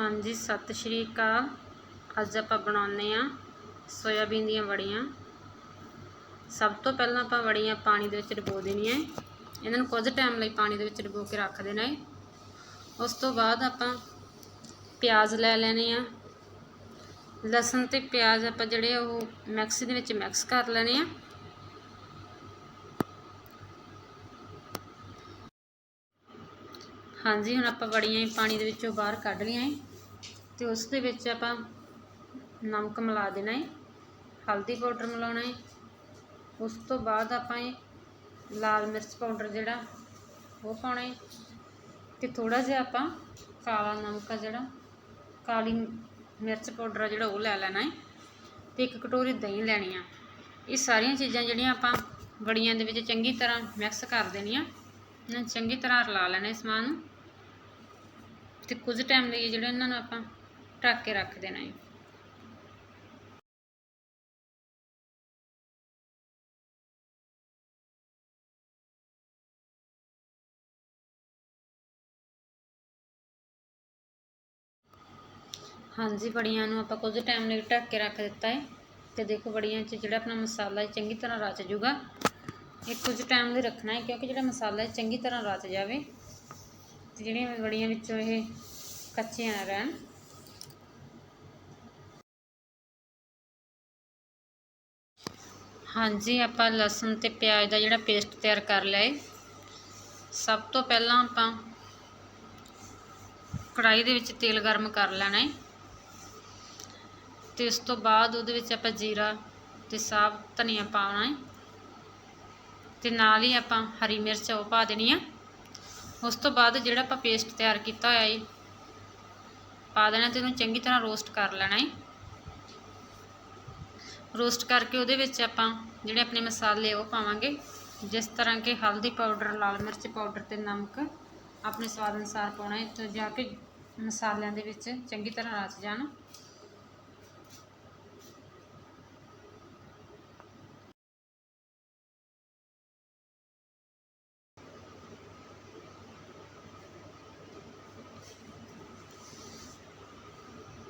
ਹਾਂਜੀ, ਸਤਿ ਸ਼੍ਰੀ ਅਕਾਲ। ਅੱਜ ਆਪਾਂ ਬਣਾਉਂਦੇ ਆ ਸੋਇਆਬੀਨ ਦੀਆਂ ਵੜੀਆਂ। ਸਭ ਤੋਂ ਪਹਿਲਾਂ ਆਪਾਂ ਵੜੀਆਂ ਪਾਣੀ ਦੇ ਵਿੱਚ ਡੁਬੋ ਦੇਣੀਆਂ ਏ। ਇਹਨਾਂ ਨੂੰ ਕੁਝ ਟਾਈਮ ਲਈ ਪਾਣੀ ਦੇ ਵਿੱਚ ਡੁਬੋ ਕੇ ਰੱਖ ਦੇਣਾ ਹੈ। ਉਸ ਤੋਂ ਬਾਅਦ ਆਪਾਂ ਪਿਆਜ਼ ਲੈ ਲੈਣੇ ਆ। ਲਸਣ ਤੇ ਪਿਆਜ਼ ਆਪਾਂ ਜਿਹੜੇ ਆ ਉਹ ਮਿਕਸੀ ਦੇ ਵਿੱਚ ਮਿਕਸ ਕਰ ਲੈਣੇ ਆ। ਹਾਂਜੀ, ਹੁਣ ਆਪਾਂ ਵੜੀਆਂ ਹੀ ਪਾਣੀ ਦੇ ਵਿੱਚੋਂ ਬਾਹਰ ਕੱਢ ਲਈਆਂ ਏ ਤੇ ਉਸ ਦੇ ਵਿੱਚ ਆਪਾਂ ਨਮਕ ਮਿਲਾ ਦੇਣਾ ਹੈ ਹਲਦੀ ਪਾਊਡਰ ਮਿਲਾਉਣਾ ਹੈ ਉਸ ਤੋਂ ਬਾਅਦ ਆਪਾਂ ਇਹ ਲਾਲ ਮਿਰਚ ਪਾਊਡਰ ਜਿਹੜਾ ਉਹ ਪਾਉਣਾ ਹੈ ਤੇ ਥੋੜਾ ਜਿਹਾ ਆਪਾਂ ਕਾਲਾ ਨਮਕ ਆ ਜਿਹੜਾ, ਕਾਲੀ ਮਿਰਚ ਪਾਊਡਰ ਆ ਜਿਹੜਾ ਉਹ ਲੈ ਲੈਣਾ ਹੈ ਤੇ ਇੱਕ ਕਟੋਰੀ ਦਹੀਂ ਲੈਣੀ ਆ। ਇਹ ਸਾਰੀਆਂ ਚੀਜ਼ਾਂ ਜਿਹੜੀਆਂ ਆਪਾਂ ਬੜੀਆਂ ਦੇ ਵਿੱਚ ਚੰਗੀ ਤਰ੍ਹਾਂ ਮਿਕਸ ਕਰ ਦੇਣੀਆਂ, ਇਹਨਾਂ ਚੰਗੀ ਤਰ੍ਹਾਂ ਰਲਾ ਲੈਣਾ ਇਸ ਸਮਾਨ ਨੂੰ ਤੇ ਕੁਝ ਟਾਈਮ ਲਈ ਜਿਹੜਾ ਇਹਨਾਂ ਨੂੰ ਆਪਾਂ ਢੱਕ ਕੇ ਰੱਖ ਦੇਣਾ ਹੈ ਹਾਂਜੀ, ਬੜੀਆਂ ਨੂੰ ਆਪਾਂ ਕੁਝ ਟਾਈਮ ਲਈ ਢੱਕ ਕੇ ਰੱਖ ਦਿੱਤਾ ਹੈ ਤੇ ਦੇਖੋ ਬੜੀਆਂ 'ਚ ਜਿਹੜਾ ਆਪਣਾ ਮਸਾਲਾ ਚੰਗੀ ਤਰ੍ਹਾਂ ਰਚ ਜੂਗਾ। ਇਹ ਕੁਝ ਟਾਈਮ ਲਈ ਰੱਖਣਾ ਹੈ ਕਿਉਂਕਿ ਜਿਹੜਾ ਮਸਾਲਾ ਚੰਗੀ ਤਰ੍ਹਾਂ ਰਚ ਜਾਵੇ। ਤੇ ਜਿਹੜੀਆਂ ਬੜੀਆਂ ਵਿੱਚੋਂ ਇਹ ਕੱਚੀਆਂ ਨਾ ਰਹਿਣ। ਹਾਂਜੀ, ਆਪਾਂ ਲਸਣ ਤੇ ਪਿਆਜ਼ ਦਾ ਜਿਹੜਾ ਪੇਸਟ ਤਿਆਰ ਕਰ ਲਿਆ ਹੈ ਸਭ ਤੋਂ ਪਹਿਲਾਂ ਆਪਾਂ ਕੜਾਈ ਦੇ ਵਿੱਚ ਤੇਲ ਗਰਮ ਕਰ ਲੈਣਾ ਏ। ਤੇ ਉਸ ਤੋਂ ਬਾਅਦ ਉਹਦੇ ਵਿੱਚ ਆਪਾਂ ਜੀਰਾ ਤੇ ਸਾਫ਼ ਧਨੀਆ ਪਾਉਣਾ ਏ। ਤੇ ਨਾਲ ਹੀ ਆਪਾਂ ਹਰੀ ਮਿਰਚ ਉਹ ਪਾ ਦੇਣੀ ਆ। ਉਸ ਤੋਂ ਬਾਅਦ ਜਿਹੜਾ ਆਪਾਂ ਪੇਸਟ ਤਿਆਰ ਕੀਤਾ ਹੋਇਆ ਏ, ਪਾ ਦੇਣਾ ਤੇ ਉਹਨੂੰ ਚੰਗੀ ਤਰ੍ਹਾਂ ਰੋਸਟ ਕਰ ਲੈਣਾ ਏ। ਰੋਸਟ ਕਰਕੇ ਉਹਦੇ ਵਿੱਚ ਆਪਾਂ ਜਿਹੜੇ ਆਪਣੇ ਮਸਾਲੇ ਉਹ ਪਾਵਾਂਗੇ। ਜਿਸ ਤਰ੍ਹਾਂ ਕਿ ਹਲਦੀ ਪਾਊਡਰ, ਲਾਲ ਮਿਰਚ ਪਾਊਡਰ ਤੇ ਨਮਕ ਆਪਣੇ ਸਵਾਦ ਅਨੁਸਾਰ ਪਾਉਣਾ ਹੈ ਤੇ ਜਾ ਕੇ ਮਸਾਲਿਆਂ ਦੇ ਵਿੱਚ ਚੰਗੀ ਤਰ੍ਹਾਂ ਰਚ ਜਾਣ।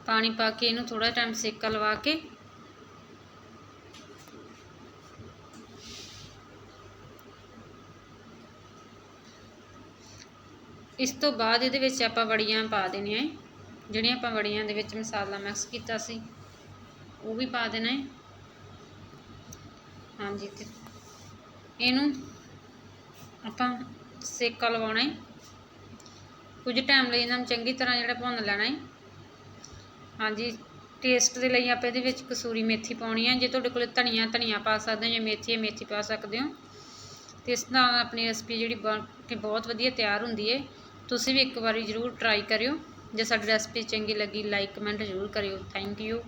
ਪਾਣੀ ਪਾ ਕੇ ਇਹਨੂੰ ਥੋੜਾ ਟਾਈਮ ਸੇਕਾ ਲਵਾ ਕੇ ਇਸ ਤੋਂ ਬਾਅਦ ਇਹਦੇ ਵਿੱਚ ਆਪਾਂ ਵੜੀਆਂ ਪਾ ਦੇਣੀਆਂ ਹੈ ਜਿਹੜੀਆਂ ਆਪਾਂ ਵੜੀਆਂ ਦੇ ਵਿੱਚ ਮਸਾਲਾ ਮਿਕਸ ਕੀਤਾ ਸੀ, ਉਹ ਵੀ ਪਾ ਦੇਣਾ ਹੈ ਹਾਂਜੀ ਤੇ ਇਹਨੂੰ ਆਪਾਂ ਸੇਕਾ ਲਵਾਉਣਾ ਹੈ ਕੁਝ ਟਾਈਮ ਲਈ ਇਹਨਾਂ ਨੂੰ ਚੰਗੀ ਤਰ੍ਹਾਂ ਜਿਹੜਾ ਭੁੰਨ ਲੈਣਾ ਹੈ ਹਾਂਜੀ ਟੇਸਟ ਦੇ ਲਈ ਆਪਾਂ ਇਹਦੇ ਵਿੱਚ ਕਸੂਰੀ ਮੇਥੀ ਪਾਉਣੀ ਹੈ ਜੇ ਤੁਹਾਡੇ ਕੋਲ ਧਨੀਆ ਧਨੀਆ ਪਾ ਸਕਦੇ ਹੋ ਜਾਂ ਮੇਥੀ ਹੈ ਮੇਥੀ ਪਾ ਸਕਦੇ ਹੋ। ਤੇ ਇਸ ਨਾਲ ਆਪਣੀ ਰੈਸਪੀ ਜਿਹੜੀ ਬਣ ਕੇ ਬਹੁਤ ਵਧੀਆ ਤਿਆਰ ਹੁੰਦੀ ਹੈ ਤੁਸੀਂ ਵੀ ਇੱਕ ਵਾਰੀ ਜ਼ਰੂਰ ਟਰਾਈ ਕਰਿਓ। ਜੇ ਸਾਡੀ ਰੈਸਪੀ ਚੰਗੀ ਲੱਗੀ ਲਾਈਕ ਕਮੈਂਟ ਜ਼ਰੂਰ ਕਰਿਓ। Thank you